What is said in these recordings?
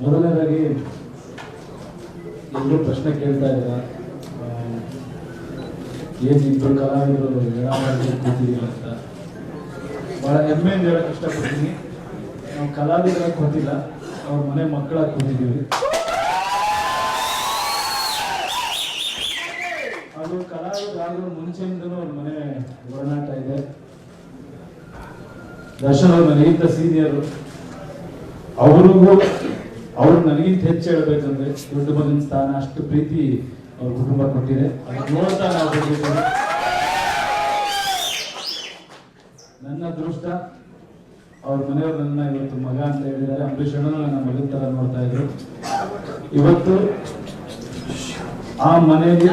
ಮೊದಲನೇದಾಗಿ ಎಲ್ಲರೂ ಪ್ರಶ್ನೆ ಕೇಳ್ತಾ ಇಲ್ಲ ಏನ್ ಇಬ್ಬರು ಕಲಾವಿದರು ಕೂತಿದ್ದೀವಿ ಅಂತ ಬಹಳ ಹೆಮ್ಮೆಯಿಂದ ಹೇಳಕ್ ಇಷ್ಟಪಡ್ತೀನಿ. ನಾವು ಕಲಾವಿದರ ಕೂತಿಲ್ಲ ಅವ್ರ ಮನೆ ಮಕ್ಕಳಾಗಿ ಕೂತಿದ್ದೀವಿ ಅದು ಕಲಾವಿದರಾದ್ರೂ ಮುಂಚೆಯಿಂದನೂ ಅವ್ರ ಮನೆ ಒಡನಾಟ ಇದೆ. ದರ್ಶನ್ ಮನೆ ಇಂಥ ಸೀನಿಯರು ಅವ್ರಿಗೂ ಅವ್ರು ನನಗಿಂತ ಹೆಚ್ಚು ಹೇಳ್ಬೇಕಂದ್ರೆ ದೊಡ್ಡ ಮಗನ ಸ್ಥಾನ, ಅಷ್ಟು ಪ್ರೀತಿ ಅವ್ರ ಕುಟುಂಬ ಕೊಟ್ಟಿದೆ. ನನ್ನ ಅದೃಷ್ಟ, ಅವ್ರ ಮನೆಯವರು ನನ್ನ ಇವತ್ತು ಮಗ ಅಂತ ಹೇಳಿದ್ದಾರೆ. ಅಂಬರೀಷ್ ಅಣ್ಣನು ನನ್ನ ಮಗನ ತರ ನೋಡ್ತಾ ಇದ್ರು. ಇವತ್ತು ಆ ಮನೆಯಲ್ಲಿ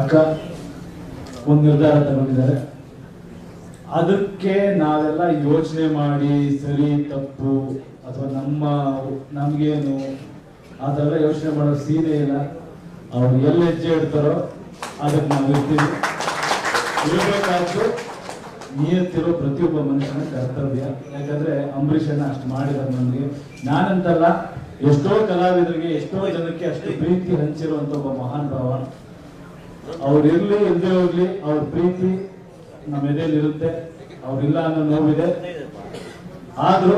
ಅಕ್ಕ ಒಂದು ನಿರ್ಧಾರ ತಗೊಂಡಿದ್ದಾರೆ. ಅದಕ್ಕೆ ನಾವೆಲ್ಲ ಯೋಚನೆ ಮಾಡಿ ಸರಿ, ತಪ್ಪು ಅಥವಾ ನಮ್ಮ ನಮ್ಗೇನು ಆ ಥರ ಯೋಚನೆ ಮಾಡೋ ಸೀನೆ ಇಲ್ಲ, ಅವ್ರು ಎಲ್ಲಿ ಹೆಜ್ಜೆ ಇಡ್ತಾರೋ ಅದಕ್ಕೆ ನಾವು ಇರ್ತೀವಿ. ಇರಬೇಕಾದ್ದು ನಿಯತ್ತಿರೋ ಪ್ರತಿಯೊಬ್ಬ ಮನುಷ್ಯನ ಕರ್ತವ್ಯ. ಯಾಕಂದ್ರೆ ಅಂಬರೀಷನ್ನ ಅಷ್ಟು ಮಾಡಿದ್ದಾರೆ ನಮಗೆ. ನಾನಂತಲ್ಲ, ಎಷ್ಟೋ ಕಲಾವಿದರಿಗೆ, ಎಷ್ಟೋ ಜನಕ್ಕೆ ಅಷ್ಟು ಪ್ರೀತಿ ಹಂಚಿರುವಂತ ಒಬ್ಬ ಮಹಾನ್ ಭಾವ. ಅವ್ರಿರ್ಲಿ ಇಲ್ಲದೆ ಹೋಗ್ಲಿ, ಅವ್ರ ಪ್ರೀತಿ ನಮ್ಮ ಎದೆಯಲ್ಲಿ ಇರುತ್ತೆ ಅವ್ರಿಲ್ಲ ಅನ್ನೋ ನೋವಿದೆ. ಆದ್ರೂ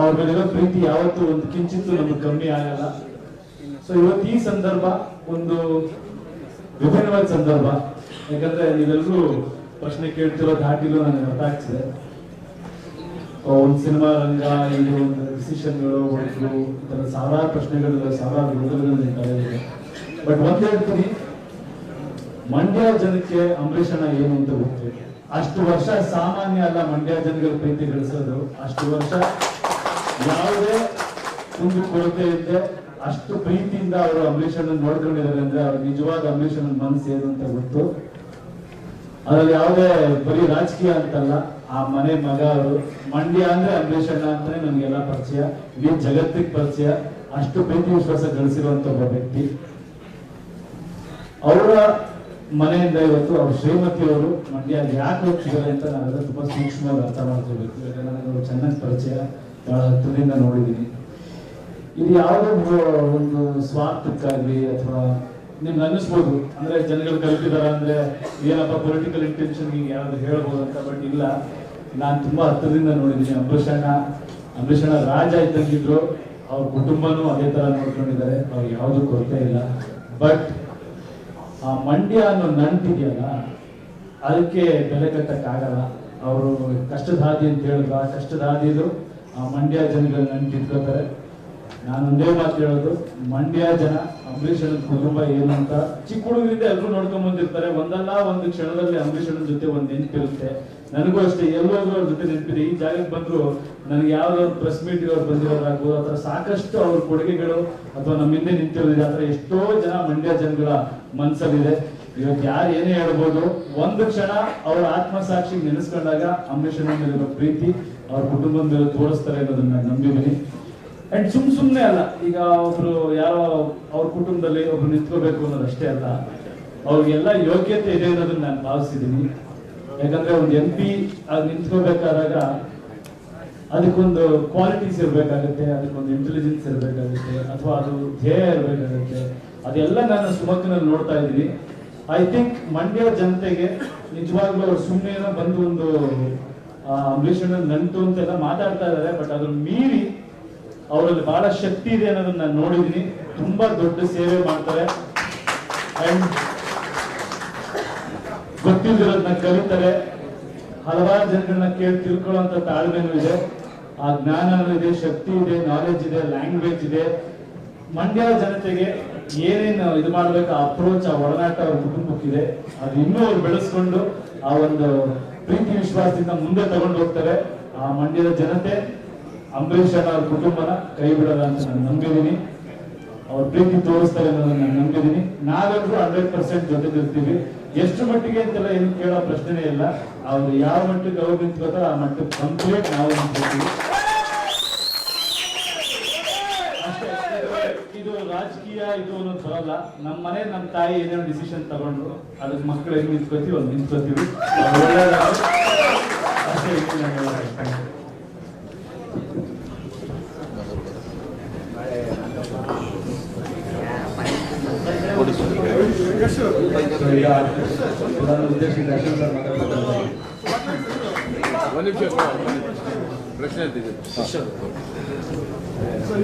ಅವ್ರ ಮೇಲಿರೋ ಪ್ರೀತಿ ಯಾವತ್ತೂ ಒಂದು ಕಿಂಚಿತ್ತು ನಮ್ಗೆ ಕಮ್ಮಿ ಆಗಲ್ಲ. ಸೊ ಇವತ್ತು ಈ ಸಂದರ್ಭ ಒಂದು ವಿಭಿನ್ನವಾದ ಸಂದರ್ಭ. ಯಾಕಂದ್ರೆ ನೀವೆಲ್ಲರೂ ಪ್ರಶ್ನೆ ಕೇಳ್ತಿರೋ ಧಾಟಿಲು ನನಗೆ ಅರ್ಥ ಆಗ್ತಿದೆ. ಒಂದು ಸಿನಿಮಾ ರಂಗ ಇದು ಒಂದು ಡಿಸಿಷನ್ಗಳು ಒಂದು ಸಾವಿರಾರು ಪ್ರಶ್ನೆಗಳು, ಸಾವಿರಾರು ವಿರೋಧಗಳು ಬಟ್ ಮತ್ತೆ ಹೇಳ್ತೀನಿ. ಮಂಡ್ಯ ಜನಕ್ಕೆ ಅಂಬರೀಷ್ ಏನು ಅಂತ ಗೊತ್ತಿದೆ ಅಷ್ಟು ವರ್ಷ ಸಾಮಾನ್ಯ ಅಲ್ಲ ಮಂಡ್ಯ ಜನಗಳ ಪ್ರೀತಿ ಗಳಿಸೋದು. ಅಷ್ಟು ವರ್ಷ ಯಾವುದೇ ಒಂದು ಕೊರತೆ ಇದ್ದೆ, ಅಷ್ಟು ಪ್ರೀತಿಯಿಂದ ಅವರು ಅಂಬರೀಷ್ ಅನ್ನ ನೋಡ್ಕೊಂಡಿದ್ದಾರೆ ಅಂದ್ರೆ ಅವ್ರ ನಿಜವಾದ ಅಂಬರೀಷ್ ಅನ್ನ ಮನಸ್ಸು ಏನು ಅಂತ ಗೊತ್ತು. ಅದ್ರಲ್ಲಿ ಯಾವುದೇ ಬರೀ ರಾಜಕೀಯ ಅಂತಲ್ಲ, ಆ ಮನೆ ಮಗ ಅವರು, ಮಂಡ್ಯ ಅಂದ್ರೆ ಅಂಬರೀಷ್ ಅಣ್ಣ ಅಂದ್ರೆ ನಮ್ಗೆಲ್ಲ ಪರಿಚಯ. ಇಡೀ ಜಗತ್ತಿಗೆ ಪರಿಚಯ. ಅಷ್ಟು ಪ್ರೀತಿ ವಿಶ್ವಾಸ ಗಳಿಸಿರುವಂತ ಒಬ್ಬ ವ್ಯಕ್ತಿ. ಅವರ ಮನೆಯಿಂದ ಇವತ್ತು ಅವ್ರ ಶ್ರೀಮತಿಯವರು ಮಂಡ್ಯ ಯಾಕೆ ಹೋಗ್ತಿದ್ದಾರೆ ಅಂತ ನಾವೆಲ್ಲ ತುಂಬಾ ಸೂಕ್ಷ್ಮವಾಗಿ ಅರ್ಥ ಮಾಡ್ಕೋಬೇಕು. ಯಾಕಂದ್ರೆ ನನಗೆ ಚೆನ್ನಾಗಿ ಪರಿಚಯ. ಹತ್ತಿರದಿಂದ ನೋಡಿದ್ದೀನಿ. ಇದು ಯಾವುದೋ ಒಂದು ಸ್ವಾರ್ಥಕ್ಕಾಗ್ಲಿ ಅಥವಾ ನಿಮ್ಗೆ ಅನ್ನಿಸ್ಬೋದು. ಅಂದ್ರೆ ಜನಗಳು ಕಲ್ತಿದಾರ ಅಂದ್ರೆ ಏನಪ್ಪ ಪೊಲಿಟಿಕಲ್ ಇಂಟೆನ್ಷನ್ ಯಾರು ಹೇಳ್ಬೋದು ಅಂತ ಬಟ್ ಇಲ್ಲ. ನಾನು ತುಂಬಾ ಹತ್ತಿರದಿಂದ ನೋಡಿದ್ದೀನಿ. ಅಂಬರೀಷ್ ಅಣ್ಣ ರಾಜ ಇದ್ದಂಗಿದ್ರು, ಅವ್ರ ಕುಟುಂಬನೂ ಅದೇ ತರ ನೋಡ್ಕೊಂಡಿದ್ದಾರೆ. ಅವ್ರಿಗೆ ಯಾವುದು ಕೊರತೆ ಇಲ್ಲ. ಬಟ್ ಆ ಮಂಡ್ಯ ಅನ್ನೋ ನಂಟಿದೆಯಲ್ಲ ಅದಕ್ಕೆ ಬೆಲೆ ಕಟ್ಟಕ್ಕಾಗಲ್ಲ. ಅವರು ಕಷ್ಟದ ಹಾದಿ ಅಂತ ಹೇಳಿದ್ರು. ಆ ಕಷ್ಟದ ಮಂಡ್ಯ ಜನಗಳನ್ನ ನಂಟಿಟ್ಕೋತಾರೆ ನಾನು ಒಂದೇ ಮಾತು ಹೇಳೋದು, ಮಂಡ್ಯ ಜನ ಅಂಬರೀಷ್ ಕುಟುಂಬ ಏನು ಅಂತ ಚಿಕ್ಕ ಹುಡುಗರಿಂದ ಎಲ್ಲರೂ ನೋಡ್ಕೊಂಡ್ ಬಂದಿರ್ತಾರೆ. ಒಂದಲ್ಲ ಒಂದು ಕ್ಷಣದಲ್ಲಿ ಅಂಬರೀಷ್ ಜೊತೆ ಒಂದು ನೆನಪಿರುತ್ತೆ. ನನಗೂ ಅಷ್ಟೇ ಎಲ್ಲೋದ್ರು ಅವ್ರ ಜೊತೆ ನೆನಪಿದೆ. ಈ ಜಾಗಕ್ಕೆ ಬಂದ್ರು, ನನಗೆ ಯಾವ್ದೋ ಒಂದು ಪ್ರೆಸ್ ಮೀಟ್ ಅವ್ರು ಬಂದಿರೋದಾಗ್ಬೋದು ಅಥವಾ ಸಾಕಷ್ಟು ಅವ್ರ ಕೊಡುಗೆಗಳು, ಅಥವಾ ನಮ್ಮ ಹಿಂದೆ ನಿಂತಿರೋದಿದೆ. ಆತರ ಎಷ್ಟೋ ಜನ ಮಂಡ್ಯ ಜನಗಳ ಮನ್ಸಲ್ಲಿದೆ. ಇವತ್ತು ಯಾರು ಏನೇ ಹೇಳ್ಬೋದು, ಒಂದು ಕ್ಷಣ ಅವ್ರ ಆತ್ಮಸಾಕ್ಷಿ ನೆನೆಸ್ಕೊಂಡಾಗ ಅಂಬರೀಷ್ ಅಣ್ಣನ ಮೇಲಿರೋ ಪ್ರೀತಿ ಅವ್ರ ಕುಟುಂಬದ ಮೇಲೆ ತೋರಿಸ್ತಾರೆ ಅನ್ನೋದನ್ನ ನಾನು ನಂಬಿದ್ದೀನಿ. ಅಂಡ್ ಸುಮ್ ಸುಮ್ನೆ ಅಲ್ಲ, ಈಗ ಒಬ್ರು ಯಾರೋ ಅವ್ರ ಕುಟುಂಬದಲ್ಲಿ ಒಬ್ರು ನಿಂತ್ಕೋಬೇಕು ಅನ್ನೋದು ಅಷ್ಟೇ ಅಲ್ಲ, ಅವ್ರಿಗೆಲ್ಲ ಯೋಗ್ಯತೆ ಇದೆ ಅನ್ನೋದನ್ನ ನಾನು ಭಾವಿಸಿದ್ದೀನಿ. ಯಾಕಂದ್ರೆ ಒಂದು ಎಂ ಪಿ ಅಲ್ಲಿ ನಿಂತ್ಕೋಬೇಕಾದಾಗ ಅದಕ್ಕೊಂದು ಕ್ವಾಲಿಟೀಸ್ ಇರಬೇಕಾಗುತ್ತೆ, ಅದಕ್ಕೊಂದು ಇಂಟೆಲಿಜೆನ್ಸ್ ಇರಬೇಕಾಗುತ್ತೆ, ಅಥವಾ ಅದು ಧ್ಯೇಯ ಇರಬೇಕಾಗುತ್ತೆ. ಅದೆಲ್ಲ ನಾನು ಸುಮಕ್ಕನಲ್ಲಿ ನೋಡ್ತಾ ಇದ್ದೀನಿ. ಐ ಥಿಂಕ್ ಮಂಡ್ಯ ಜನತೆಗೆ ನಿಜವಾಗ್ಲೂ ಅವ್ರು ಸುಮ್ಮನೆ ಬಂದು ಒಂದು ಅಂಬರೀಷ್ ನಂಟು ಅಂತೆಲ್ಲ ಮಾತಾಡ್ತಾ ಇದ್ದಾರೆ ಬಟ್ ಅದನ್ನ ಮೀರಿ ಅವರಲ್ಲಿ ಬಹಳ ಶಕ್ತಿ ಇದೆ ಅನ್ನೋದನ್ನ ನಾನು ನೋಡಿದೀನಿ ತುಂಬಾ ದೊಡ್ಡ ಸೇವೆ ಮಾಡ್ತಾರೆ. ಗೊತ್ತಿಲ್ದಿರೋದನ್ನ ಕಲಿತಾರೆ ಹಲವಾರು ಜನಗಳನ್ನ ಕೇಳಿ ತಿಳ್ಕೊಳ್ಳುವಂತ ತಾಳ್ಮೆನೂ ಇದೆ. ಆ ಜ್ಞಾನ ಇದೆ, ಶಕ್ತಿ ಇದೆ ನಾಲೆಜ್ ಇದೆ ಲ್ಯಾಂಗ್ವೇಜ್ ಇದೆ. ಮಂಡ್ಯ ಜನತೆಗೆ ಏನೇನು ಇದು ಮಾಡ್ಬೇಕು, ಆ ಅಪ್ರೋಚ್ ಆ ಒಡನಾಟ ಅವ್ರ ಕುಟುಂಬಕ್ಕಿದೆ. ಅದು ಇನ್ನೂ ಅವ್ರು ಬೆಳೆಸ್ಕೊಂಡು ಆ ಒಂದು ಪ್ರೀತಿ ವಿಶ್ವಾಸದಿಂದ ಮುಂದೆ ತಗೊಂಡು ಹೋಗ್ತಾರೆ ಆ ಮಂಡ್ಯದ ಜನತೆ, ಅಂಬರೀಷ್ ಅವರ ಕುಟುಂಬನ ಕೈ ಬಿಡಲ್ಲ ಅಂತ ನಾನು ನಂಬಿದ್ದೀನಿ. ಅವ್ರ ಪ್ರೀತಿ ತೋರಿಸ್ತಾರೆ ಅನ್ನೋದನ್ನ ನಾನು ನಂಬಿದ್ದೀನಿ. ನಾವೆಲ್ಲರೂ ಹಂಡ್ರೆಡ್ ಪರ್ಸೆಂಟ್ ಜೊತೆಗಿರ್ತೀವಿ. ಎಷ್ಟು ಮಟ್ಟಿಗೆ ಅಂತೆಲ್ಲ ಏನು ಕೇಳೋ ಪ್ರಶ್ನೆನೇ ಇಲ್ಲ. ಅವ್ರು ಯಾವ ಮಟ್ಟಿಗೆ ಅವ್ರು ನಿಂತ್ಕೋತಾರೋ ಆ ಮಟ್ಟಕ್ಕೆ ಕಂಪ್ಲೀಟ್ ನಾವು ನಿಂತ್ಕೋತೀವಿ ಇದು ರಾಜಕೀಯ ಇದು ಅನ್ನೋದು ಬರಲ್ಲ ನಮ್ಮ ಮನೆ ನಮ್ಮ ತಾಯಿ ಏನೇನೋ ಡಿಸಿಷನ್ ತಗೊಂಡ್ರು. ಅದಕ್ಕೆ ಮಕ್ಕಳು ಹೆಂಗ್ ನಿಂತ್ಕೋತೀವಿ. ಒಂದು ನಿಂತ್ಕೋತೀವಿ ನಿಮಿಷ ಪ್ರಶ್ನೆ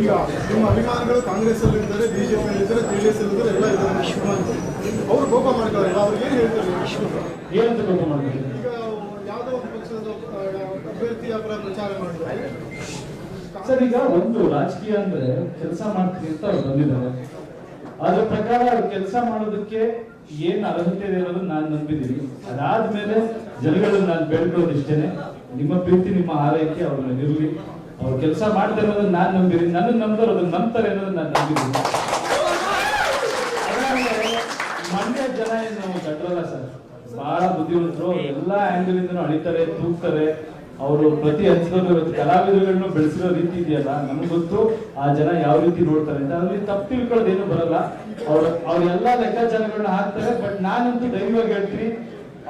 ಈಗ ನಿಮ್ಮ ಅಭಿಮಾನಿಗಳು ಕಾಂಗ್ರೆಸ್ ಅಲ್ಲಿ ಇದ್ದಾರೆ ಬಿಜೆಪಿ ಇದ್ದಾರೆ ಜೆಡಿಎಸ್ ಅಲ್ಲಿ ಇದ್ದಾರೆ ಎಲ್ಲ ಇದ್ದಾರೆ ಅವರು ಕೋಪ ಮಾಡ್ತಾರೆ ಅವ್ರಿಗೆ ಏನ್ ಹೇಳ್ತಾರೆ ಏನಂತ ಕೋಪ ಮಾಡ್ತಾರೆ ಈಗ ಯಾವುದೋ ಒಂದು ಪಕ್ಷದ ಅಭ್ಯರ್ಥಿಯ ಪರ ಪ್ರಚಾರ ಮಾಡಿದ್ದಾರೆ ಸರ್, ಈಗ ಒಂದು ರಾಜಕೀಯ ಅಂದ್ರೆ ಕೆಲಸ ಮಾಡ್ತೀನಿ ಅಂತ ಅವ್ರು ಬಂದಿದ್ದಾರೆ. ಅದ್ರ ಪ್ರಕಾರ ಅವ್ರು ಕೆಲಸ ಮಾಡೋದಕ್ಕೆ ಏನ್ ಅರ್ಹತೆ ಇದೆ ಅನ್ನೋದನ್ನ ನಾನು ನಂಬಿದ್ದೀನಿ. ಅದಾದ್ಮೇಲೆ ಜನಗಳನ್ನ ನಾನು ಬೇಡ್ಕೊಳ್ಳೋದು ಇಷ್ಟೇನೆ. ನಿಮ್ಮ ಪ್ರೀತಿ, ನಿಮ್ಮ ಆರೈಕೆ ಅವ್ರ ನಿರ್ವಿ ಅವ್ರ ಅವ್ರು ಕೆಲಸ ಮಾಡ್ತಾರೆ ಅನ್ನೋದನ್ನ ನಾನು ನಂಬಿದ್ದೀನಿ ನನ್ನ ನಂಬರ್ ಅದನ್ನ ನಂಬ್ತಾರೆ ಅನ್ನೋದನ್ನ ನಾನು ನಂಬಿದ್ದೀನಿ. ಮಂಡ್ಯ ಜನ ಏನು ದಡ್ರಲ್ಲ ಸರ್? ಬಹಳ ಬುದ್ಧಿವಂತರು. ಎಲ್ಲಾ ಆಂಗಲ್ ಇಂದನೂ ಅಳಿತಾರೆ, ತೂಗ್ತಾರೆ. ಅವರು ಪ್ರತಿ ಹಂತದಲ್ಲೂ ಕಲಾವಿದರುಗಳನ್ನು ಬೆಳೆಸಿರೋ ರೀತಿ ಇದೆಯಲ್ಲ, ನಮ್ಗೆ ಗೊತ್ತು ಆ ಜನ ಯಾವ ರೀತಿ ನೋಡ್ತಾರೆ ಅಂತ. ಅದ್ರಲ್ಲಿ ತಪ್ಪು ತಿಳ್ಕೊಳ್ಳೋದೇನು ಬರಲ್ಲ. ಅವ್ರ ಅವ್ರ ಎಲ್ಲಾ ಲೆಕ್ಕಾಚಾರಗಳನ್ನ ಹಾಕ್ತಾರೆ, ಬಟ್ ನಾನಂತೂ ದೈವಾಗಿ ಹೇಳ್ತೀನಿ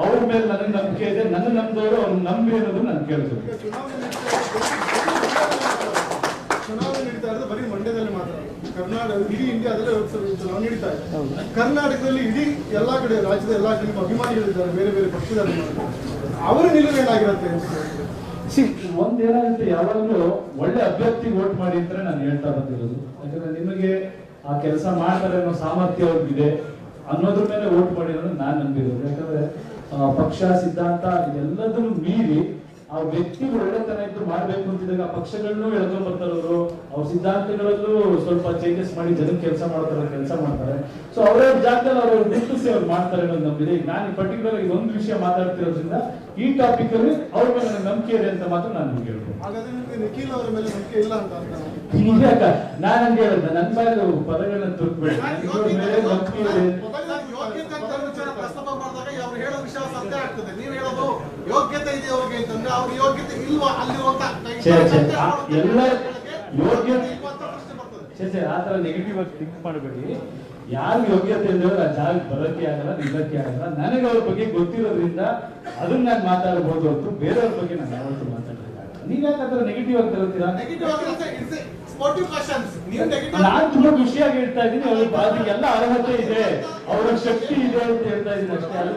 ಅವ್ರ ಮೇಲೆ ನನಗೆ ನಂಬಿಕೆ ಇದೆ ನನ್ನ ನಂಬಿದವರು ಅವ್ರು ನಂಬಿ ಅನ್ನೋದು ನಾನು ಕೇಳ್ತೀನಿ. ಚುನಾವಣೆ ನಡೀತಾ ಇರೋದು ಬರೀ ಮಂಡ್ಯದಲ್ಲಿ ಮಾತ್ರ. ಕರ್ನಾಟಕ ಇಡೀ ಇಂಡಿಯಾದಲ್ಲೇ ಚುನಾವಣೆ ನಡೀತಾ ಇದೆ. ಕರ್ನಾಟಕದಲ್ಲಿ ಇಡೀ ಎಲ್ಲಾ ಕಡೆ ರಾಜ್ಯದ ಎಲ್ಲಾ ಕಡೆ ಅಭಿಮಾನಿಗಳಿದ್ದಾರೆ ಬೇರೆ ಬೇರೆ ಪಕ್ಷದ ಅಭಿಮಾನಿಗಳು ಅವರ ನಿಲುವು ಏನಾಗಿರುತ್ತೆ ಅಂತ ಸಿ ಒಂದೇನಾಗುತ್ತೆ ಯಾವಾಗಲೂ ಒಳ್ಳೆ ಅಭ್ಯರ್ಥಿ ವೋಟ್ ಮಾಡಿ ಅಂತ ನಾನು ಹೇಳ್ತಾ ಬಂದಿರೋದು. ಯಾಕಂದ್ರೆ ನಿಮಗೆ ಆ ಕೆಲಸ ಮಾಡ್ತಾರೆ ಅನ್ನೋ ಸಾಮರ್ಥ್ಯ ಅವ್ರಿಗಿದೆ. ಅನ್ನೋದ್ರ ಮೇಲೆ ವೋಟ್ ಮಾಡಿ ಅನ್ನೋದು ನಾನು ನಂಬಿರೋದು. ಯಾಕಂದ್ರೆ ಪಕ್ಷ ಸಿದ್ಧಾಂತ ಇದೆಲ್ಲದನ್ನು ಮೀರಿ ಆ ವ್ಯಕ್ತಿ ಒಳ್ಳೆತನ ಇದ್ದು ಮಾಡ್ಬೇಕು ಅಂತಿದ್ದಾಗ ಆ ಪಕ್ಷಗಳನ್ನೂ ಎಳ್ಕೊಂಡ್ ಬರ್ತಾರೆ ಅವರು. ಅವ್ರ ಸಿದ್ಧಾಂತಗಳಲ್ಲೂ ಸ್ವಲ್ಪ ಚೇಂಜಸ್ ಮಾಡಿ ಜನಕ್ಕೆ ಕೆಲಸ ಮಾಡ್ತಾರೆ ಕೆಲಸ ಮಾಡ್ತಾರೆ. ಸೊ ಅವರ ಜಾಗದಲ್ಲಿ ಅವರು ಗುರುತಿಸಿ ಅವ್ರು ಮಾಡ್ತಾರೆ ಅನ್ನೋದು ನಂಬಿದೆ. ನಾನು ಪರ್ಟಿಕ್ಯುಲರ್ ಆಗಿ ಒಂದು ವಿಷಯ ಮಾತಾಡ್ತಿರೋದ್ರಿಂದ ಈ ಟಾಪಿಕ್ ಅಲ್ಲಿ ಅವ್ರ ಮೇಲೆ ನನಗೆ ನಂಬಿಕೆ ಇದೆ ಅಂತ ಮಾತ್ರ ನಾನು ನಿಮ್ಗೆ ಹೇಳ್ಬೋದು. ನಿಖಿಲ್ ಅವರ ಮೇಲೆ ನಂಬಿಕೆ ಇಲ್ಲ ಅಂತ ನಾನು ಹಂಗೆ ಹೇಳಿದ್ದೆ ನನ್ನ ಮೇಲೆ ಪದಗಳನ್ನ ತುರ್ಕ್ಬೇಡಿ ನಂಬಿಕೆ ಇದೆ ಯೋಗ್ಯತೆ ಅಂತ ವಿಚಾರ ಪ್ರಸ್ತಾಪ ಮಾಡಿದಾಗ ಅವ್ರು ಹೇಳೋ ವಿಷಯ ಸತ್ಯ ಆಗ್ತದೆ ನೀವು ಹೇಳೋದು ಯೋಗ್ಯತೆ ಇದೆ ಅವ್ರಿಗೆ ಅಂತಂದ್ರೆ ಅವ್ರ ಯೋಗ್ಯತೆ ಇಲ್ವಾ ಅಲ್ಲಿರುವಂತ ಯೋಗ್ಯತೆ ಸರ್ ಆ ಥರ ನೆಗೆಟಿವ್ ಆಗಿ ಥಿಂಕ್ ಮಾಡಬೇಡಿ. ಯಾರು ಯೋಗ್ಯತೆ ಇಲ್ಲದ್ರೆ ಆ ಜಾಗಕ್ಕೆ ಬರೋಕ್ಕೆ ಆಗಲ್ಲ ನಿಲ್ಲಕ್ಕೆ ಆಗಲ್ಲ. ನನಗೆ ಅವ್ರ ಬಗ್ಗೆ ಗೊತ್ತಿರೋದ್ರಿಂದ ಅದನ್ನ ನಾನು ಮಾತಾಡ್ಬೋದು ಹೊರತು ಬೇರೆಯವ್ರ ಬಗ್ಗೆ ನಾನು ಯಾವತ್ತೂ ಮಾತಾಡಲಿಕ್ಕಾಗಲ್ಲ ನೀವ್ಯಾಕೆ ಆ ಥರ ನೆಗೆಟಿವ್ ಆಗಿ ತಗೋತೀರಾ ನೆಗೆಟಿವ್ ಆಗಿರುತ್ತೆ ನಾನ್ ತುಂಬಾ ಖುಷಿಯಾಗಿ ಹೇಳ್ತಾ ಇದ್ದೀನಿ. ಅವ್ರ ಬಾಗಿ ಎಲ್ಲ ಅರ್ಹತೆ ಇದೆ. ಅವರ ಶಕ್ತಿ ಇದೆ ಅಂತ ಹೇಳ್ತಾ ಇದ್ದೀನಿ ಅಷ್ಟೇ. ಅಲ್ಲ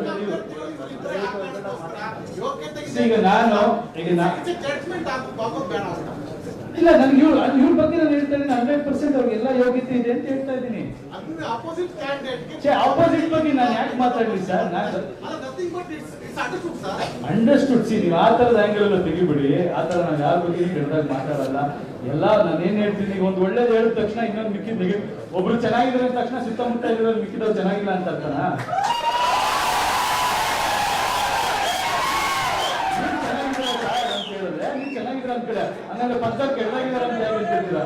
ಈಗ ನಾನು ಈಗ ಇಲ್ಲ ನನ್ಗೆ ಇವ್ರು ಇವ್ರ ಬಗ್ಗೆ ನಾನು ಹೇಳ್ತಾ ಇದ್ದೀನಿ. ಹಂಡ್ರೆಡ್ ಪರ್ಸೆಂಟ್ ಅವ್ರಿಗೆ ಎಲ್ಲ ಯೋಗ್ಯತೆ ಇದೆ ಅಂತ ಹೇಳ್ತಾ ಇದ್ದೀನಿ. ಅಪೋಸಿಟ್ ಬಗ್ಗೆ ನಾನು ಯಾಕೆ ಮಾತಾಡ್ಲಿ ಸರ್ ನಾನು ಅಂಡರ್ಸ್ಟುಡ್ ಸಿ ನೀವು ಆ ಥರದ ಆಂಗಲ್ ಎಲ್ಲ ತೆಗಿಬಿಡಿ. ಆ ಥರ ನಾನು ಯಾರ ಬಗ್ಗೆ ಕೆಟ್ಟದಾಗ ಮಾತಾಡಲ್ಲ. ಎಲ್ಲ ನಾನು ಏನ್ ಹೇಳ್ತೀನಿ ಈಗ ಒಂದು ಒಳ್ಳೇದು ಹೇಳಿದ ತಕ್ಷಣ ಇನ್ನೊಂದು ಮಿಕ್ಕಿದ ನೆಗೆ ಒಬ್ರು ಚೆನ್ನಾಗಿದ್ದಾರೆ ಅಂದ ತಕ್ಷಣ ಸುತ್ತಮುತ್ತ ಇರೋರು ಮಿಕ್ಕಿದವ್ರು ಚೆನ್ನಾಗಿಲ್ಲ ಅಂತ ಅರ್ಥನ? ನೀವ್ ಚೆನ್ನಾಗಿದ್ದೀರಾ ಅಂತ ಕೇಳ. ಹಂಗಂದ್ರೆ ಅಂತ ಯಾಕೆ ಹೇಳ್ತಿದ್ದೀರಾ?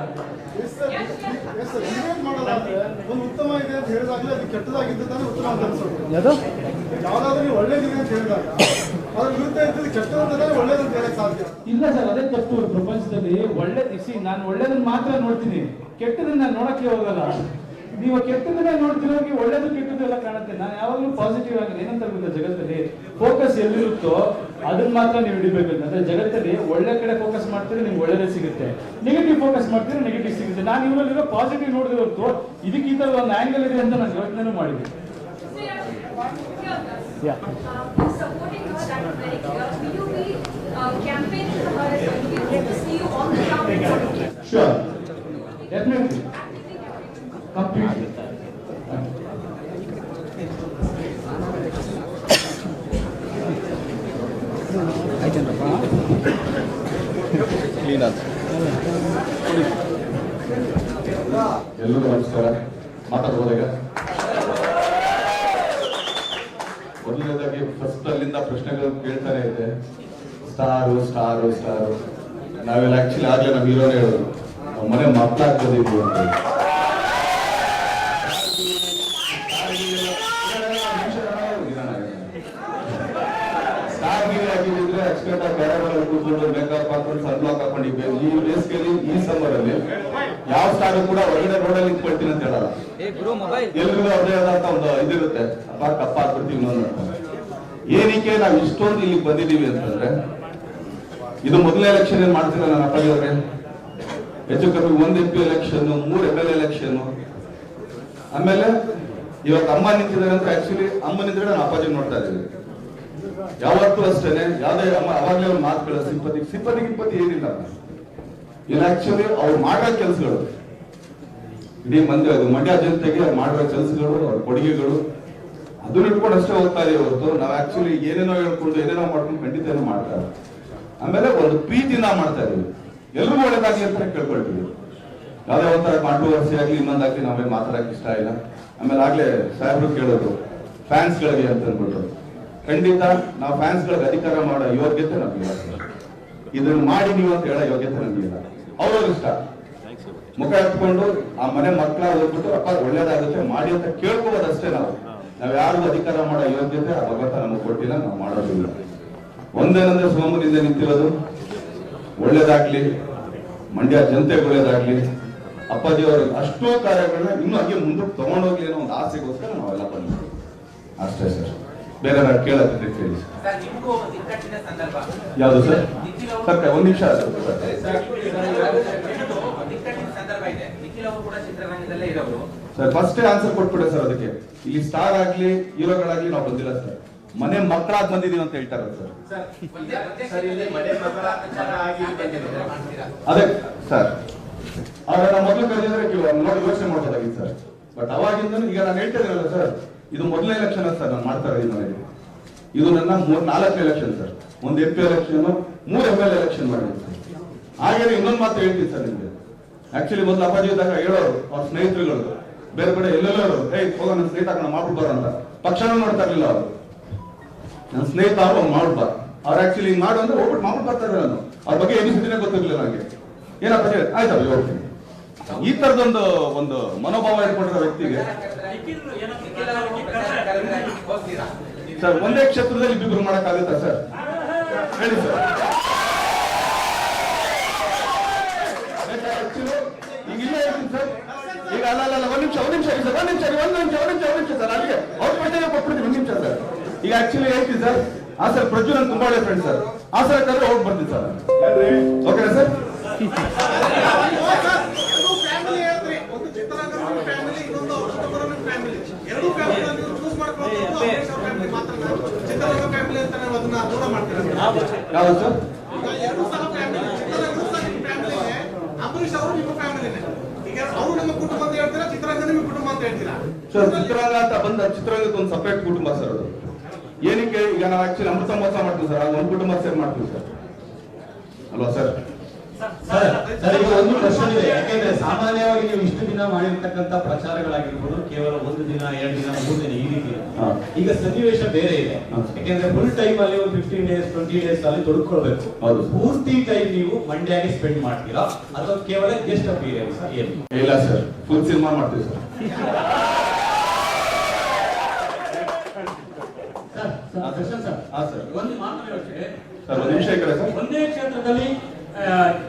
Yes sir yes sir debate ಒಂದು ಉತ್ತಮ ಇದೆ ಅಂತ ಹೇಳಿದಾಗಲೇ ಅದು ಕೆಟ್ಟದಾಗಿದ್ದು ತಾನೇ ಉತ್ತಮ ಅಂತ ಅನ್ಸೋದು ಯಾವ್ದಾದ್ರು ಒಳ್ಳೇದಿದೆ ಅಂತ ಹೇಳಿದಾಗ ಸಾಧ್ಯ. ಇಲ್ಲ ಸರ್, ಅದೇ ತಪ್ಪು ಪ್ರಪಂಚದಲ್ಲಿ ಒಳ್ಳೇದು ಸಿ ನಾನು ಒಳ್ಳೇದನ್ನ ಮಾತ್ರ ನೋಡ್ತೀನಿ. ಕೆಟ್ಟದನ್ನ ನಾನು ನೋಡಕ್ಕೆ ಹೋಗಲ್ಲ. ನೀವು ಕೆಟ್ಟದನ್ನ ನೋಡ್ತಿರೋಗಿ ಒಳ್ಳೇದು ಕೆಟ್ಟದ್ದು ಎಲ್ಲ ಕಾಣುತ್ತೆ. ನಾನು ಯಾವಾಗಲೂ ಪಾಸಿಟಿವ್ ಆಗಿ ಏನಂತ ಗೊತ್ತಾ ಜಗತ್ತಲ್ಲಿ. ಫೋಕಸ್ ಎಲ್ಲಿರುತ್ತೋ ಅದನ್ನ ಮಾತ್ರ ನೀವು ಹಿಡಿಬೇಕು. ಅಂದ್ರೆ ಜಗತ್ತಲ್ಲಿ ಒಳ್ಳೆ ಕಡೆ ಫೋಕಸ್ ಮಾಡ್ತೀರಿ ನಿಮ್ಗೆ ಒಳ್ಳೇದೇ ಸಿಗುತ್ತೆ. ನೆಗೆಟಿವ್ ಫೋಕಸ್ ಮಾಡ್ತೀರಿ ನೆಗೆಟಿವ್ ಸಿಗುತ್ತೆ. ನಾನು ಇವರಲ್ಲಿರೋ ಪಾಸಿಟಿವ್ ನೋಡಿದ್ರೆ ಹೊರತು ಇದಕ್ಕೆ ಒಂದು ಆ್ಯಂಗಲ್ ಇದೆ ಅಂತ ನಾನು ಯೋಚನೆ ಮಾಡಿದ್ದೆ Yeah. Uh, supporting her, that is very clear. Will you be uh, campaigning for her as well? We get to see you on the ground in Saudi. Sure definitely Actively campaigning. Completely clean ಆದ ಎಲ್ಲರಿಗೂ ನಮಸ್ಕಾರ ಮಾತಾಡ್ಬೋದಾಗ ಪ್ರಶ್ನೆಗಳು ಕೇಳ್ತಾನೆ ಇದೆ star star star ನಾವೆಲ್ಲ actually ಆಗ್ಲೇ ನಮ್ಮ ಹೀರೋನೇ ಹೇಳೋದು ನಮ್ಮ ಮನೆ ಮಕ್ಕಳಾಗ್ತದಿದ್ವಿ ಅಂತ. ಕೂತ್ಕೊಂಡು ಮೇಕಪ್ ಹಾಕೊಂಡು ಸನ್ಲಾಕ್ ಹಾಕೊಂಡಿದ್ವಿ ಈ ಬೇಸಿಗೆಯಲ್ಲಿ ಈ ಸಮ್ಮರ್ ಅಲ್ಲಿ ಯಾವ ಸ್ಟಾರ್ ಕೂಡ ಹೊರಗಡೆ ರೋಡಲ್ಲಿ ನಿಂತ್ಕೊಳ್ತೀನಿ ಅಂತ ಹೇಳಲ್ಲ. ಎಲ್ರಿಗೂ ಅವ್ರದೇ ಆದಂತ ಒಂದು ಇದಿರುತ್ತೆ. ಅಪ್ಪ ಕಪ್ಪ ಹಾಕ್ಬಿಡ್ತೀವಿ ನೋಡ್ತಾರೆ. ಏನಕ್ಕೆ ನಾವು ಇಷ್ಟೊಂದು ಇಲ್ಲಿ ಬಂದಿದ್ದೀವಿ ಅಂತಂದ್ರೆ, ಇದು ಮೊದಲನೇ ಎಲೆಕ್ಷನ್ ಏನ್ ಮಾಡ್ತಿಲ್ಲ ನನ್ನ ಅಪ್ಪಾಜಿಯವ್ರೆ ಹೆಚ್ಚು ಕಮ್ಮಿ ಒಂದ್ ಎಂ ಪಿ ಎಲೆಕ್ಷನ್ ಮೂರ್ ಎಂ ಎಲ್ ಎಲೆಕ್ಷನ್ ಆಮೇಲೆ ಇವಾಗ ಅಮ್ಮ ನಿಂತಿದ್ದಾರೆ ಅಂತ ಆಕ್ಚುಲಿ ಅಮ್ಮ ನಿಂತ್ರೆ ನಾನು ಅಪ್ಪಾಜಿ ನೋಡ್ತಾ ಇದ್ದೀವಿ ಯಾವತ್ತೂ ಅಷ್ಟೇನೆ, ಯಾವ್ದೇ ಅಮ್ಮ, ಅವಾಗಲೇ ಅವ್ರ ಮಾತುಗಳ ಸಿಂಪತಿ ಸಿಂಪತಿ ಗಿಂಪತಿ ಏನಿಲ್ಲ. ಇಲ್ಲ ಆಕ್ಚುಲಿ ಅವ್ರು ಮಾಡೋ ಕೆಲಸಗಳು. ಇಡೀ ಮಂದಿ ಮಂಡ್ಯ ಮಂಡ್ಯ ಜನತೆಗೆ ಅವ್ರು ಮಾಡಿರೋ ಕೆಲಸಗಳು, ಅವ್ರ ಕೊಡುಗೆಗಳು. ಅದನ್ನ ಇಟ್ಕೊಂಡು ಅಷ್ಟೇ ಹೋಗ್ತಾ ಇದೀವಿ ಹೊರತು ನಾವು ಆಕ್ಚುಲಿ ಏನೇನೋ ಹೇಳ್ಕೊಂಡು ಏನೇನೋ ಮಾಡ್ಕೊಂಡು ಖಂಡಿತ ಏನೋ ಮಾಡ್ತಾರೆ ಆಮೇಲೆ ಒಂದು ಪ್ರೀತಿಯಿಂದ ಮಾಡ್ತಾ ಇದೀವಿ. ಎಲ್ರಿಗೂ ಒಳ್ಳೇದಾಗ್ಲಿ ಅಂತ ಕೇಳ್ಕೊಳ್ತೀವಿ. ಯಾವ್ದೇ ಒಂಥರ ಕಾಂಟ್ರವರ್ಸಿ ಆಗ್ಲಿ ಇನ್ನೊಂದಾಗ್ಲಿ ನಾವೇ ಮಾತಾಡಕ್ ಇಷ್ಟ ಇಲ್ಲ. ಆಮೇಲೆ ಆಗ್ಲೇ ಸಾಹೇಬ್ರು ಕೇಳೋದು ಫ್ಯಾನ್ಸ್ ಗಳಿಗೆ ಅಂತ ಅಂದ್ಬಿಟ್ರು. ಖಂಡಿತ ನಾವು ಫ್ಯಾನ್ಸ್ ಗಳಿಗೆ ಅಧಿಕಾರ ಮಾಡೋ ಯೋಗ್ಯತೆ ನಮಗೆ ಇದನ್ನು ಇದನ್ನ ಮಾಡಿ ನೀವು ಅಂತ ಹೇಳೋ ಯೋಗ್ಯತೆ ನಮ್ಗಿಲ್ಲ ಅವ್ರವ್ರ ಇಷ್ಟ. ಮುಖ ಎತ್ಕೊಂಡು ಆ ಮನೆ ಮಕ್ಕಳ ಹೋಗ್ಬಿಟ್ಟು ಅಪ್ಪ ಒಳ್ಳೇದಾಗುತ್ತೆ ಮಾಡಿ ಅಂತ ಕೇಳ್ಕೋಬೋದಷ್ಟೇ ನಾವು. ನಾವ್ ಯಾರಿಗೂ ಅಧಿಕಾರ ಮಾಡೋ ಯೋಗ್ಯತೆ ಆ ಭಗವಂತ ನಮಗೆ ಕೊಟ್ಟಿಲ್ಲ ನಾವು ಮಾಡೋದಿಲ್ಲ. ಒಂದೇನಂದ್ರೆ ಸೋಮನಿಂದ ನಿಂತಿರೋದು. ಒಳ್ಳೇದಾಗ್ಲಿ ಮಂಡ್ಯ ಜನತೆಗೆ ಒಳ್ಳೇದಾಗ್ಲಿ ಅಪ್ಪಾಜಿ ಅವರು ಅಷ್ಟೋ ಕಾರ್ಯಗಳನ್ನ ಇನ್ನೂ ಹಾಗೆ ಮುಂದಕ್ಕೆ ತಗೊಂಡೋಗ್ಲಿ ಅನ್ನೋ ಒಂದು ಆಸೆಗೋಸ್ಕರ ನಾವೆಲ್ಲ ಬಂದ್ವಿ. ಅಷ್ಟೇ ಸರ್. ಬೇರೆ ನಾನು ಕೇಳಕ್ಕೆ ಕೇಳಿ. ಯಾವುದು ಸರ್? ಸರ್ ಒಂದ್ ನಿಮಿಷ ಸರ್ ಒಂದು ಇಕ್ಕಟ್ಟಿನ ಸಂದರ್ಭ ಇದೆ ನಿಖಿಲ್ ಅವರು ಕೂಡ ಚಿತ್ರರಂಗದಲ್ಲೇ ಇರೋರು ಸರ್ ಫಸ್ಟ್ ಆನ್ಸರ್ ಕೊಟ್ಬಿಡೋ ಸರ್ ಅದಕ್ಕೆ. ಇಲ್ಲಿ ಸ್ಟಾರ್ ಆಗ್ಲಿ ಹೀರೋಗಳಾಗ್ಲಿ ನಾವು ಬಂದಿಲ್ಲ ಸರ್. ಮನೆ ಮಕ್ಕಳಾದ ಬಂದಿದೀವಿ ಅಂತ ಹೇಳ್ತಾರ ಸರ್. ಅದೇ ಸರ್. ಆಗ ನಾವು ಮೊದಲು ಕರೆದಿದ್ರೆ ನೋಡಿ ಯೋಚನೆ ಮಾಡ್ಬೋದಾಗಿತ್ತು ಸರ್. ಬಟ್ ಅವಾಗಿಂದ ಈಗ ನಾನು ಹೇಳ್ತಾ ಇದ್ದೀನಲ್ಲ ಸರ್ ಇದು ಮೊದಲನೇ ಎಲೆಕ್ಷನ್ ಸರ್ ನಾನು ಮಾಡ್ತಾ ಇದ್ದೀನಿ ಇದು ನನ್ನ ಮೂರ್ ನಾಲ್ಕನೇ ಎಲೆಕ್ಷನ್ ಸರ್. ಒಂದು ಎಂ ಪಿ ಎಲೆಕ್ಷನ್ ಮೂರು ಎಂ ಎಲ್ ಎಲೆಕ್ಷನ್ ಮಾಡಿದ್ದೀನಿ ಸರ್. ಹಾಗೇನೆ ಇನ್ನೊಂದು ಮಾತು ಹೇಳ್ತೀನಿ ಸರ್ ನಿಮ್ಗೆ. ಆಕ್ಚುಲಿ ಮೊದಲು ಅಪ್ಪಾಜಿ ಇದ್ದಾಗ ಹೇಳೋರು ಅವ್ರ ಸ್ನೇಹಿತರುಗಳು. ಬೇರೆ ಕಡೆ ಎಲ್ಲೆಲ್ಲೋ ಇರೋದು ಹೇ, ಹೋಗ, ನನ್ನ ಸ್ನೇಹಿತ ಕಣ ಮಾಡ್ಬಿಡ್ಬಾರ ಅಂತ. ಪಕ್ಷನೂ ಮಾಡ್ತಾ ಇರ್ಲಿಲ್ಲ ಅವರು. ನನ್ನ ಸ್ನೇಹಿತ ಅವ್ರು ಅವ್ನು ಮಾಡ್ಬಾರ್ದು. ಅವ್ರು ಆಕ್ಚುಲಿ ಹಿಂಗ್ ಮಾಡು ಅಂದ್ರೆ ಹೋಗ್ಬಿಟ್ಟು ಮಾಡ್ಬಿಟ್ಟು ಬರ್ತಾ ನಾನು ಅವ್ರ. ಬಗ್ಗೆ ಏನು ಸುದ್ದಿನೇ ಗೊತ್ತಿರಲಿಲ್ಲ ನನಗೆ ಏನಪ್ಪ ಹೇಳಿ ಆಯ್ತಲ್ಲ ಹೋಗ್ತೀನಿ ಈ ತರದೊಂದು ಒಂದು ಮನೋಭಾವ ಇಟ್ಕೊಂಡಿರೋ ವ್ಯಕ್ತಿಗೆ ಸರ್, ಒಂದೇ ಕ್ಷೇತ್ರದಲ್ಲಿ ಇಬ್ಬಿಬ್ರು ಮಾಡಕ್ಕಾಗುತ್ತಾ ಸರ್? ಹೇಳಿ ಸರ್ Actually, ಈಗ ಇಲ್ಲೇ ಹೇಳ್ತೀನಿ ಸರ್ ಈಗ ಅಲ್ಲ ಅಲ್ಲ ಒಂದು ನಿಮಿಷ ಒಂದ್ ನಿಮಿಷ ಸರ್ ಒಂದ್ ನಿಮಿಷ ಒಂದ್ ನಿಮಿಷ ಒಂದ್ ನಿಮಿಷ ಒಂದ್ ನಿಮಿಷ ಸರ್ ಅಲ್ಲಿಗೆ ಅವ್ರ ಪ್ರಶ್ನೆಗೆ ಕೊಟ್ಬಿಡ್ತೀನಿ ಒಂದ್ ನಿಮಿಷ ಸರ್. ಈಗ ಆಕ್ಚುಲಿ ಹೇಳ್ತೀನಿ ಸರ್. ಆ ಸರ್ ಪ್ರಜ್ವಲ್ ತುಂಬಾ ಒಳ್ಳೆ ಫ್ರೆಂಡ್ ಸರ್. ಆ ಸರ್ ಕರೆದ್ರೆ ಹೋಗಿ ಬರ್ತೀನಿ ಸರ್. ಓಕೆನಾ ಸರ್? ಅವ್ರ ಯಾವ್ದು ಸರ್? ಅಂಬರೀಶ್ ಎರಡು ಅವರು ನಮ್ಮ ಕುಟುಂಬ ಅಂತ ಹೇಳ್ತೀರಾ? ಚಿತ್ರರಂಗ ನಿಮ್ಮ ಕುಟುಂಬ ಅಂತ ಹೇಳ್ತೀರಾ? ಸರ್, ಚಿತ್ರರಂಗ ಅಂತ ಬಂದ ಚಿತ್ರರಂಗದ ಒಂದು ಸಪರೇಟ್ ಕುಟುಂಬ ಸರ್ ಅದು. ಏನಕ್ಕೆ ಈಗ ನಾವು ಆಕ್ಚುಲಿ ಅಮೃತ ಮಹೋತ್ಸವ ಮಾಡ್ತೀವಿ ಸರ್ ಅದು ಒಂದು ಕುಟುಂಬ ಸೇರಿ ಮಾಡ್ತೀವಿ ಸರ್. ಅಲ್ವಾ ಸರ್? ಸರ್ ಈಗ ಒಂದು ಪ್ರಶ್ನೆ ಇದೆ. ಯಾಕೆಂದ್ರೆ ಸಾಮಾನ್ಯವಾಗಿ ನೀವು ಇಷ್ಟು ದಿನ ಮಾಡಿರ್ತಕ್ಕಂಥ ಪ್ರಚಾರಗಳಾಗಿರ್ಬೋದು ಕೇವಲ ಒಂದು ದಿನ ಎರಡು ದಿನ ಮೂರು ದಿನ ಈ ರೀತಿ ಈಗ ಸನ್ನಿವೇಶ ಬೇರೆ ಇದೆ. ಯಾಕೆಂದ್ರೆ ಫುಲ್ ಟೈಮ್ ಅಲ್ಲಿ ಒಂದು ಫಿಫ್ಟೀನ್ ಡೇಸ್ ಟ್ವೆಂಟಿ ಡೇಸ್ ಅಲ್ಲಿ ತೊಡ್ಕೊಳ್ಬೇಕು. ಹೌದು. ಪೂರ್ತಿ ಟೈಮ್ ನೀವು ಮಂಡ್ಯಾಗೆ ಸ್ಪೆಂಡ್ ಮಾಡ್ತೀರಾ? ಅಥವಾ ಕೇವಲ ಗೆಸ್ಟ್ ಅಪಿಯರೆನ್ಸ್ ಏನು? ಇಲ್ಲ ಸರ್. ಫುಲ್ ಸಿನಿಮಾ ಮಾಡ್ತೀವಿ ಸರ್. ಸರ್ ಸರ್ ಒಂದು ಮಾತು ಸರ್ ಒಂದು ನಿಮಿಷ ಕ್ಷೇತ್ರದಲ್ಲಿ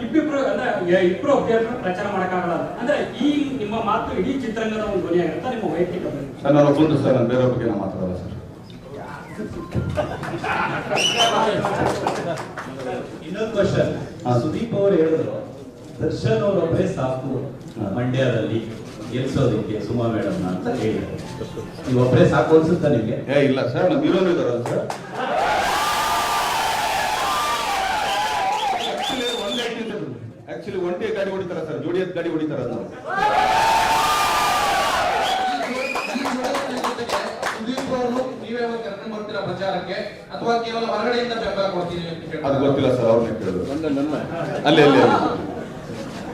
ಇಬ್ಬಿಬ್ರು ಅಂದ್ರೆ ಇಬ್ರು ಅಭ್ಯರ್ಥಿಗಳು ಪ್ರಚಾರ ಮಾಡಕ್ಕಾಗಲ್ಲ ಅಂದ್ರೆ ಈ ನಿಮ್ಮ ಮಾತು ಇಡೀ ಚಿತ್ರರಂಗದ ಒಂದು ಧ್ವನಿಯಾಗಿರುತ್ತೆ ನಿಮ್ಮ ವೈಯಕ್ತಿಕ ಧ್ವನಿ. ಸರ್ ನಾನು ಸರ್ ನಾನು ಬೇರೆ ಬಗ್ಗೆ ಮಾತಾಡಲ್ಲ ಸರ್ ಇನ್ನೊಂದು ಕ್ವಶನ್. ಸುದೀಪ್ ಅವರು ಹೇಳಿದ್ರು ದರ್ಶನ್ ಅವರೊಬ್ಬರೇ ಸಾಕು. ಮಂಡ್ಯದಲ್ಲಿ ಗೆಲ್ಸೋದಕ್ಕೆ ಸುಮಾ ಮೇಡಮ್ ಅಂತ ಹೇಳಿದ್ರು ನೀವು ಒಬ್ಬರೇ ಸಾಕು ಅನ್ಸುತ್ತಾ ನಿಮ್ಗೆ ಏ ಇಲ್ಲ ಸರ್ ನಮ್ಮ ಹೀರೋನು ಇದಾರಲ್ಲ ಸರ್ ಆಕ್ಚುಲಿ ಒಂದೇ ಆಕ್ಚುಲಿ ಒಂಟಿ ಗಾಡಿ ಹೊಡಿತಾರ ಸರ್ ಜೋಡಿ ಗಾಡಿ ಹೊಡಿತಾರ ನಾವು ನೀವೇ ಕರ್ಕೊಂಡು ಬರ್ತೀರಾ ಪ್ರಚಾರಕ್ಕೆ ಅಥವಾ ಕೇವಲ ಹೊರಗಡೆಯಿಂದ ಬೆಂಬಲ ಅಂತ ಅದು ಗೊತ್ತಿಲ್ಲ ಸರ್ ಅವ್ರನ್ನ ಕೇಳಿದ್ರು ಅಲ್ಲೇ ಅಲ್ಲಿ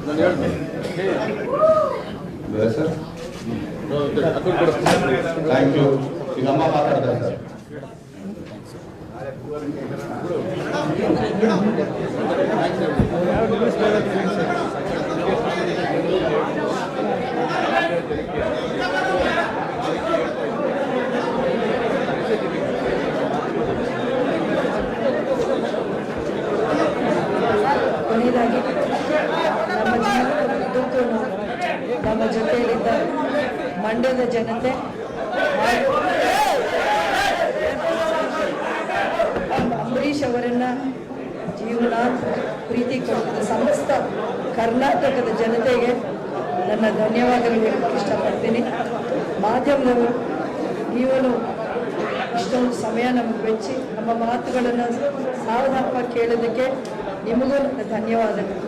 ನಾನು ಹೇಳ್ತೀನಿ ಸರ್ ಕೊಡ್ತೀನಿ ಥ್ಯಾಂಕ್ ಯು ಈಗ ಅಮ್ಮ ಮಾತಾಡ್ತಾರೆ ಸರ್ ಕೊನೆಯದಾಗಿ ನಮ್ಮ ಜೀವನದುದ್ದಕ್ಕೂ ನಮ್ಮ ಜೊತೆಯಲ್ಲಿದ್ದ ಮಂಡ್ಯದ ಜನತೆ ಅಂಬರೀಷ್ ಅವರನ್ನ ಜೀವನ ಪ್ರೀತಿ ಕೊಟ್ಟಿದ್ದ ಸಮಸ್ತ ಕರ್ನಾಟಕದ ಜನತೆಗೆ ನನ್ನ ಧನ್ಯವಾದಗಳು ಹೇಳಕ್ಕೆ ಇಷ್ಟಪಡ್ತೀನಿ. ಮಾಧ್ಯಮದವರು ನೀವನು ಇಷ್ಟೊಂದು ಸಮಯ ನಮಗೆ ಬೆಚ್ಚಿ ನಮ್ಮ ಮಾತುಗಳನ್ನು ಸಾವಧಾನವಾಗಿ ಕೇಳೋದಕ್ಕೆ ನಿಮಗೂ ನನ್ನ ಧನ್ಯವಾದಗಳು.